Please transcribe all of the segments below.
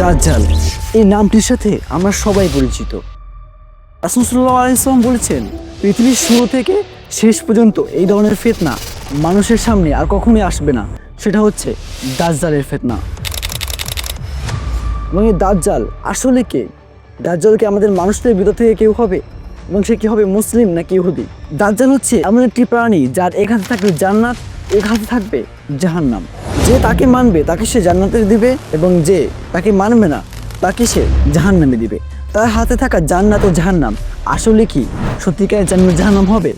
দাজ্জাল। এই নামটির সাথে আমরা সবাই পরিচিত। রাসুলসাল্লাহ আলাইসলাম বলেছেন, পৃথিবীর শুরু থেকে শেষ পর্যন্ত এই ধরনের ফেতনা মানুষের সামনে আর কখনোই আসবে না। সেটা হচ্ছে দাজ্জালের ফেতনা। এবং এই দাজ্জাল আসলে কে? দাজ্জালকে আমাদের মানুষদের ভিতর থেকে কেউ হবে? এবং সে কি হবে মুসলিম না নাকি ইহুদি? দাজ্জাল হচ্ছে এমন একটি প্রাণী যার হাতে থাকবে জান্নাত হাতে থাকবে জাহান্নাম। যে তাকে মানবে, তাকে সে জান্নাতে দিবে এবং যে তাকে মানবে না, তাকে সে জাহান্নামে দিবে। তার হাতে থাকা জান্নাত ও জাহান্নাম, আসলে কি সত্যিকার জান্নাত জাহান্নাম হবে?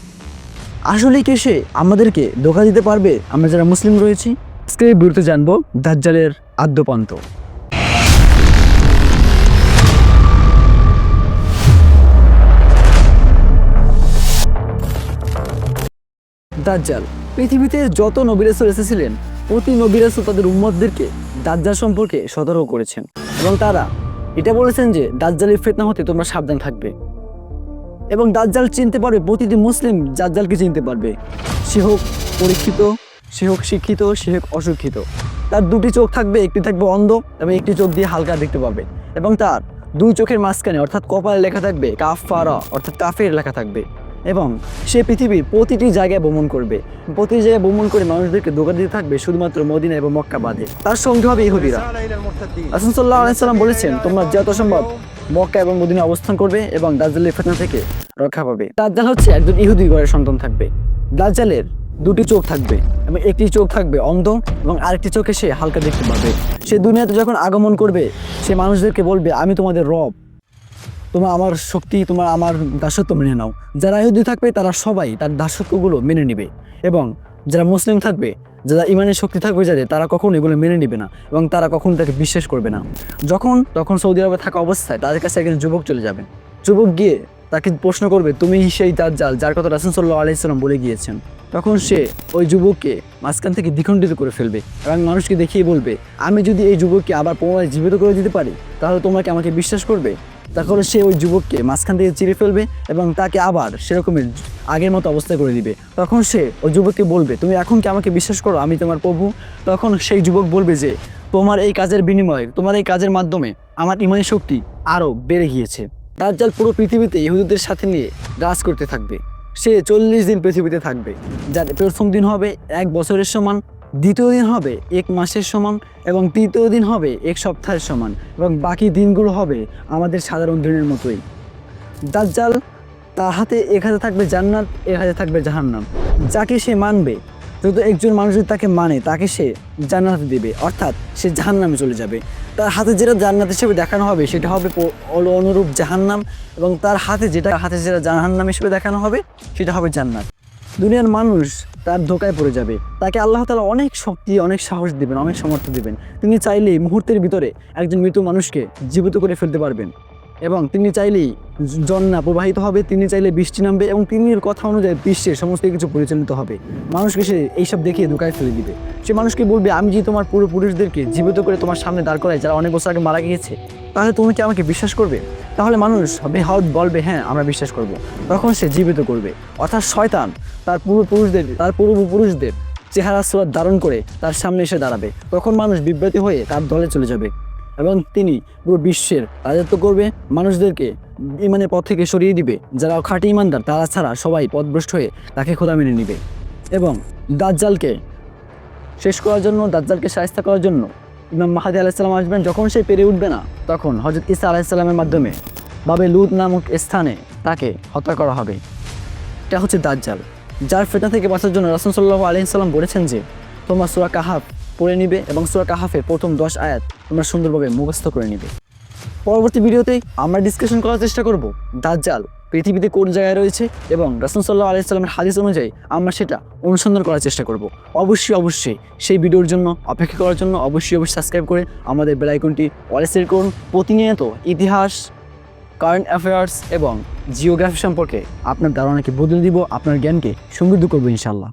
আসলে কি সে আমাদেরকে ধোকা দিতে পারবে? আমরা যারা মুসলিম রয়েছি আজকে ভিডিওতে জানব দাজ্জালের আদ্যপান্ত দাজ্জাল, পৃথিবীতে যত নবী এসেছিলেন প্রতি নবী রাসূল তাদের উম্মতদেরকে দাজ্জাল সম্পর্কে সতর্ক করেছেন এবং তারা এটা বলেছেন যে দাজ্জালের ফেতনা হতে তোমরা সাবধান থাকবে এবং দাজ্জাল চিনতে পারবে, প্রতিটি মুসলিম দাজ্জালকে চিনতে পারবে। সে হোক পরীক্ষিত, সে হোক শিক্ষিত, সে হোক অশিক্ষিত। তার দুটি চোখ থাকবে, একটি থাকবে অন্ধ এবং একটি চোখ দিয়ে হালকা দেখতে পাবে এবং তার দুই চোখের মাঝখানে অর্থাৎ কপালে লেখা থাকবে কাফারা অর্থাৎ কাফের লেখা থাকবে। এবং সে পৃথিবীর প্রতিটি জায়গায় ভ্রমণ করবে। প্রতিটি জায়গায় ভ্রমণ করে মানুষদেরকে দোকান দিতে থাকবে শুধুমাত্র মদিনা এবং মক্কা বাদে। তার সঙ্গে হবে ইহুদিরা। রাসুলসাল্লাহ আলাইসাল্লাম বলেছেন, তোমরা যত সম্ভব মক্কা এবং মদিনা অবস্থান করবে এবং দাজ্জালের ফেতনা থেকে রক্ষা পাবে। দাজ্জাল হচ্ছে একজন ইহুদি ঘরের সন্তান থাকবে। দাজ্জালের দুটি চোখ থাকবে এবং একটি চোখ থাকবে অন্ধ এবং আরেকটি চোখে সে হালকা দেখতে পাবে। সে দুনিয়াতে যখন আগমন করবে, সে মানুষদেরকে বলবে, আমি তোমাদের রব। তোমার আমার শক্তি, তোমার আমার দাসত্ব মেনে নাও। যারা ইহুদি থাকবে, তারা সবাই তার দাসত্বগুলো মেনে নেবে। এবং যারা মুসলিম থাকবে, যারা ইমানের শক্তি থাকবে যাদের, তারা কখনো এগুলো মেনে নেবে না এবং তারা কখনো তাকে বিশ্বাস করবে না। যখন, তখন সৌদি আরবে থাকা অবস্থায় তাদের কাছে একজন যুবক চলে যাবেন যুবক গিয়ে তাকে প্রশ্ন করবে, তুমি সেই তার জাল যার কথা রাসুল সাল্লাহ আলাইসাল্লাম বলে গিয়েছেন? তখন সে ওই যুবককে মাঝখান থেকে দ্বিখণ্ডিত করে ফেলবে এবং মানুষকে দেখিয়ে বলবে, আমি যদি এই যুবককে আবার পুনরায় জীবিত করে দিতে পারি, তাহলে তোমরা কি আমাকে বিশ্বাস করবে? তাহলে সে ওই যুবককে মাঝখান থেকে চিরে ফেলবে এবং তাকে আবার সেরকমের আগের মতো অবস্থা করে দিবে। তখন সে ওই যুবককে বলবে, তুমি এখন কি আমাকে বিশ্বাস করো? আমি তোমার প্রভু। তখন সেই যুবক বলবে যে, তোমার এই কাজের বিনিময়ে, তোমার এই কাজের মাধ্যমে আমার ইমানি শক্তি আরও বেড়ে গিয়েছে। দাজ্জাল পুরো পৃথিবীতে ইহুদিদের সাথে নিয়ে রাজ করতে থাকবে। সে চল্লিশ দিন পৃথিবীতে থাকবে। যার প্রথম দিন হবে এক বছরের সমান দ্বিতীয় দিন হবে এক মাসের সমান এবং তৃতীয় দিন হবে এক সপ্তাহের সমান এবং বাকি দিনগুলো হবে আমাদের সাধারণ দিনের মতোই। দাজ্জাল তার হাতে এক হাতে থাকবে জান্নাত, এক হাতে থাকবে জাহান্নাম। যাকে সে মানবে, যত একজন মানুষ যদি তাকে মানে তাকে সে জান্নাতে দেবে, অর্থাৎ সে জাহান্নামে চলে যাবে। তার হাতে যেটা জান্নাত হিসেবে দেখানো হবে, সেটা হবে অনুরূপ জাহান্নাম এবং তার হাতে যেটা হাতে যেটা জাহান্নাম হিসেবে দেখানো হবে, সেটা হবে জান্নাত। দুনিয়ার মানুষ তার ধোকায় পড়ে যাবে। তাকে আল্লাহ তালা অনেক শক্তি, অনেক সাহস দিবেন, অনেক সমর্থ দিবেন। তিনি চাইলে মুহূর্তের ভিতরে একজন মৃত মানুষকে জীবিত করে ফেলতে পারবেন। এবং তিনি চাইলেই জন্না প্রবাহিত হবে, তিনি চাইলে বৃষ্টি নামবে এবং তিনির কথা অনুযায়ী বিশ্বের সমস্ত কিছু পরিচালিত হবে। মানুষকে সে এইসব দেখিয়ে ধোকায় ফেলে দিবে। সে মানুষকে বলবে, আমি যে তোমার পূর্বপুরুষদেরকে জীবিত করে তোমার সামনে দাঁড় করাই, যারা অনেক বছর আগে মারা গিয়েছে, তাহলে তুমি কি আমাকে বিশ্বাস করবে? তাহলে মানুষ হবে হদ বলবে হ্যাঁ আমরা বিশ্বাস করব। তখন সে জীবিত করবে। অর্থাৎ শয়তান তার পূর্বপুরুষদের তার পূর্বপুরুষদের চেহারা সুরাত ধারণ করে তার সামনে এসে দাঁড়াবে। তখন মানুষ বিব্রতি হয়ে তার দলে চলে যাবে। এবং তিনি পুরো বিশ্বের রাজত্ব করবে, মানুষদেরকে ইমানের পথ থেকে সরিয়ে দিবে। যারা খাঁটি ইমানদার, তারা ছাড়া সবাই পথভ্রষ্ট হয়ে তাকে খোদা মেনে নিবে। এবং দাজ্জালকে শেষ করার জন্য, দাজ্জালকে সাহায্য করার জন্য ইমাম মাহাদি আলাইসাল্লাম আসবেন। যখন সে পেরে উঠবে না, তখন হজরত ইসা আলাইসাল্লামের মাধ্যমে বাবে লুদ নামক স্থানে তাকে হত্যা করা হবে। এটা হচ্ছে দাজ্জাল, যার ফেতনা থেকে বাঁচার জন্য রাসুল সাল্লাহ আলহিসাল্লাম বলেছেন যে, তোমার সুরা কাহাফ পড়ে নিবে এবং সুরা কাহাফের প্রথম দশ আয়াত তোমরা সুন্দরভাবে মুখস্থ করে নিবে। পরবর্তী ভিডিওতে আমরা ডিসকাশন করার চেষ্টা করব দাজ্জাল পৃথিবীতে কোন জায়গায় রয়েছে এবং রাসুল সাল্লাহ আলাইসাল্লামের হাদিস অনুযায়ী আমরা সেটা অনুসন্ধান করার চেষ্টা করব। অবশ্যই অবশ্যই সেই ভিডিওর জন্য, অপেক্ষা করার জন্য অবশ্যই অবশ্যই সাবস্ক্রাইব করে আমাদের বেলাইকনটি অলে সেট করুন। প্রতিনিয়ত ইতিহাস কারেন্ট অ্যাফেয়ার্স এবং জিওগ্রাফি সম্পর্কে আপনার ধারণাকে বদলে দিব, আপনার জ্ঞানকে সমৃদ্ধ করব ইনশাল্লাহ